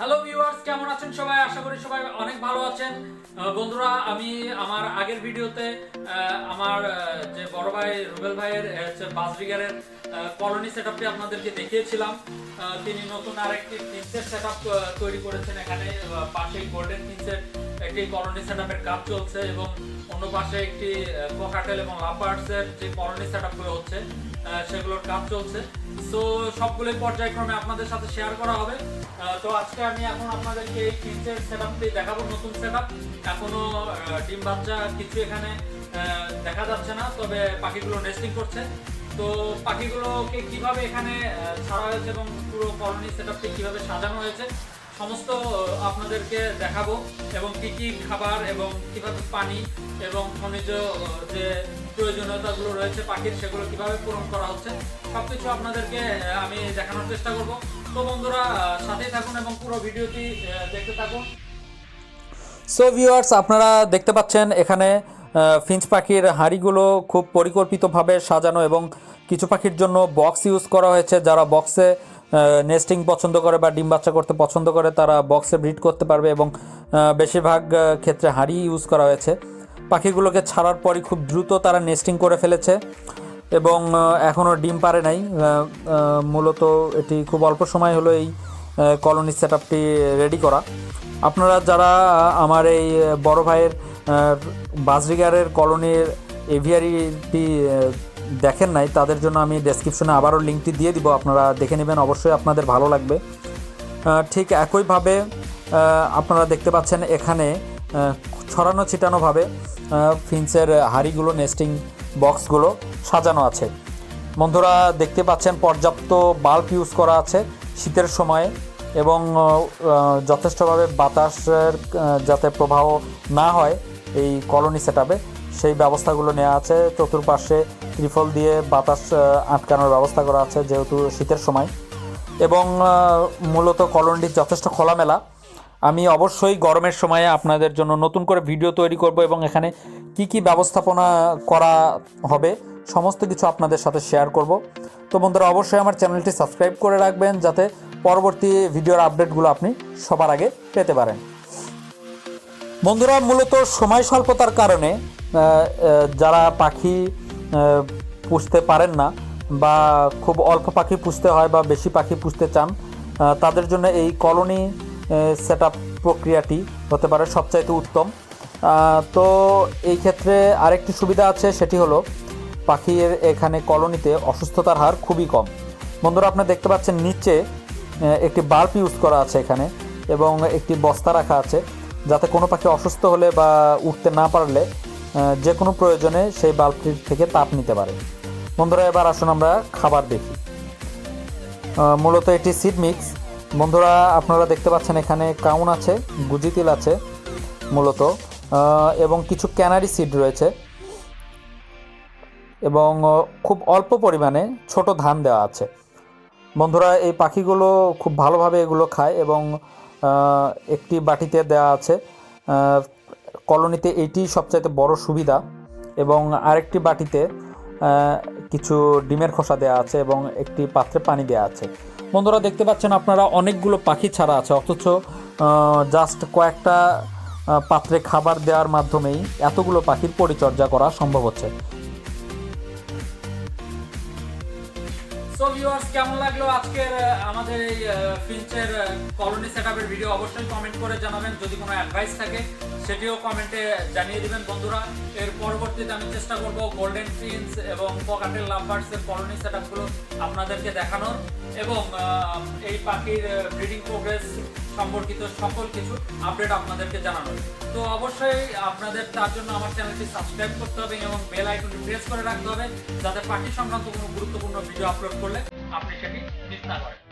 Hello viewers কেমন আছেন সবাই? আশা করি সবাই অনেক ভালো আছেন। বন্ধুরা, আমি আমার আগের ভিডিওতে আমার যে বড় ভাই রুবেল ভাইয়ের হচ্ছে বাসরিগারের কলোনি সেটআপটি আপনাদেরকে দেখিয়েছিলাম। তিনি নতুন আরেকটি প্রিন্সের সেট তৈরি করেছেন এখানে পাশেই পাশে গোল্ডেন প্রিন্সের একটি কলোনি সেটআপের কাজ চলছে এবং অন্য পাশে একটি কোকাটেল এবং লাম্বার্টসের যে কলোনি সেট সেটআপগুলো হচ্ছে সেগুলোর কাজ চলছে। সো সবগুলোই পর্যায়ক্রমে আপনাদের সাথে শেয়ার করা হবে। তো আজকে আমি এখন আপনাদেরকে এই ফিন্সের সেটআপটি দেখাবো নতুন সেটআপ এখনও আহ, ডিম বাচ্চা কিছু এখানে দেখা যাচ্ছে না তবে পাখিগুলো নেস্টিং করছে। তো পাখিগুলোকে কীভাবে এখানে ছাড়া হয়েছে এবং পুরো কলোনি সেটআপটি কীভাবে সাজানো হয়েছে সমস্ত আপনাদেরকে দেখাবো এবং কি কি খাবার এবং কীভাবে পানি এবং খনিজ যে প্রয়োজনীয়তাগুলো রয়েছে পাখির, সেগুলো কীভাবে পূরণ করা হচ্ছে, সবকিছু আপনাদেরকে আমি দেখানোর চেষ্টা করব। তো বন্ধুরা সাথেই থাকুন এবং পুরো ভিডিওটি দেখতে থাকুন। সো ভিউয়ার্স আপনারা দেখতে পাচ্ছেন এখানে ফিঞ্চ পাখির হাঁড়িগুলো খুব পরিকল্পিতভাবে সাজানো এবং কিছু পাখির জন্য বক্স ইউজ করা হয়েছে, যারা বক্সে নেস্টিং পছন্দ করে বা ডিম বাচ্চা করতে পছন্দ করে, তারা বক্সে ব্রিড করতে পারবে এবং বেশিরভাগ ক্ষেত্রে হাঁড়ি ইউজ করা হয়েছে। পাখিগুলোকে ছাড়ার পরই খুব দ্রুত তারা নেস্টিং করে ফেলেছে এবং এখনও ডিম পারে নাই। মূলত এটি খুব অল্প সময় হলো এই কলোনি সেট আপটি রেডি করা। আপনারা যারা আমার এই বড় ভাইয়ের বাজরিগারের কলোনির এভিয়ারিটি দেখেন নাই, তাদের জন্য আমি ডেসক্রিপশনে আবারও লিঙ্কটি দিয়ে দিব, আপনারা দেখে নেবেন, অবশ্যই আপনাদের ভালো লাগবে। ঠিক একইভাবে আপনারা দেখতে পাচ্ছেন এখানে ছড়ানো ছিটানোভাবে ফিন্সের হাড়িগুলো নেস্টিং বক্সগুলো সাজানো আছে। বন্ধুরা, দেখতে পাচ্ছেন পর্যাপ্ত বাল্ব ইউজ করা আছে শীতের সময়ে এবং যথেষ্টভাবে বাতাসের যাতে প্রবাহ না হয় এই কলোনি সেটআপে সেই ব্যবস্থাগুলো নেওয়া আছে। চতুর্পাশে ত্রিফল দিয়ে বাতাস আটকানোর ব্যবস্থা করা আছে যেহেতু শীতের সময়। এবং মূলত কলোনিটি যথেষ্ট খোলামেলা। আমি অবশ্যই গরমের সময়ে আপনাদের জন্য নতুন করে ভিডিও তৈরি করব এবং এখানে কি কি ব্যবস্থাপনা করা হবে সমস্ত কিছু আপনাদের সাথে শেয়ার করব। তো বন্ধুরা, অবশ্যই আমার চ্যানেলটি সাবস্ক্রাইব করে রাখবেন যাতে পরবর্তী ভিডিওর আপডেটগুলো আপনি সবার আগে পেতে পারেন। বন্ধুরা, মূলত সময় স্বল্পতার কারণে যারা পাখি পুষতে পারেন না বা খুব অল্প পাখি পুষতে হয় বা বেশি পাখি পুষতে চান তাদের জন্য এই কলোনি সেট প্রক্রিয়াটি হতে পারে সবচাইতে উত্তম। তো এই ক্ষেত্রে আরেকটি সুবিধা আছে, সেটি হলো পাখির এখানে কলোনিতে অসুস্থতার হার খুবই কম। বন্ধুরা, আপনি দেখতে পাচ্ছেন নিচে একটি বাল্ব ইউজ করা আছে এখানে এবং একটি বস্তা রাখা আছে। যাতে কোনো পাখি অসুস্থ হলে বা উঠতে না পারলে যে কোনো প্রয়োজনে সেই বাল্বটির থেকে তাপ নিতে পারে বন্ধুরা, এবার আসুন আমরা খাবার দেখি। মূলত এটি সিড মিক্স বন্ধুরা, আপনারা দেখতে পাচ্ছেন এখানে কাউন আছে, গুজি তিল আছে মূলত এবং কিছু ক্যানারি সিড রয়েছে। এবং খুব অল্প পরিমাণে ছোট ধান দেওয়া আছে। বন্ধুরা, এই পাখিগুলো খুব ভালোভাবে এগুলো খায় এবং একটি বাটিতে দেওয়া আছে কলোনিতে এটি সবচাইতে বড় সুবিধা এবং আরেকটি বাটিতে কিছু ডিমের খোসা দেওয়া আছে এবং একটি পাত্রে পানি দেওয়া আছে। বন্ধুরা, দেখতে পাচ্ছেন আপনারা অনেকগুলো পাখি ছাড়া আছে, অথচ জাস্ট কয়েকটা পাত্রে খাবার দেওয়ার মাধ্যমেই এতগুলো পাখির পরিচর্যা করা সম্ভব হচ্ছে। সো ভিউয়ার্স কেমন লাগল আজকের আমাদের এই ফিঞ্চের কলোনি সেটআপের ভিডিও অবশ্যই কমেন্ট করে জানাবেন। যদি কোনো অ্যাডভাইস থাকে, সেটিও কমেন্টে জানিয়ে দিবেন বন্ধুরা। এর পরবর্তীতে আমি চেষ্টা করব গোল্ডেন ফিন্স এবং পকাটের লাম্বার্সের কলোনি সেটআপগুলো আপনাদেরকে দেখানোর। এবং এই পাখির ব্রিডিং প্রোগ্রেস সম্পর্কিত সকল কিছু আপডেট আপনাদেরকে জানানো তো অবশ্যই আপনাদের তার জন্য আমার চ্যানেলটি সাবস্ক্রাইব করতে হবে এবং বেল আইকনটি প্রেস করে রাখতে হবে, যাতে পার্টি সংক্রান্ত কোনো গুরুত্বপূর্ণ ভিডিও আপলোড করলে আপনি সেটি মিস না করেন।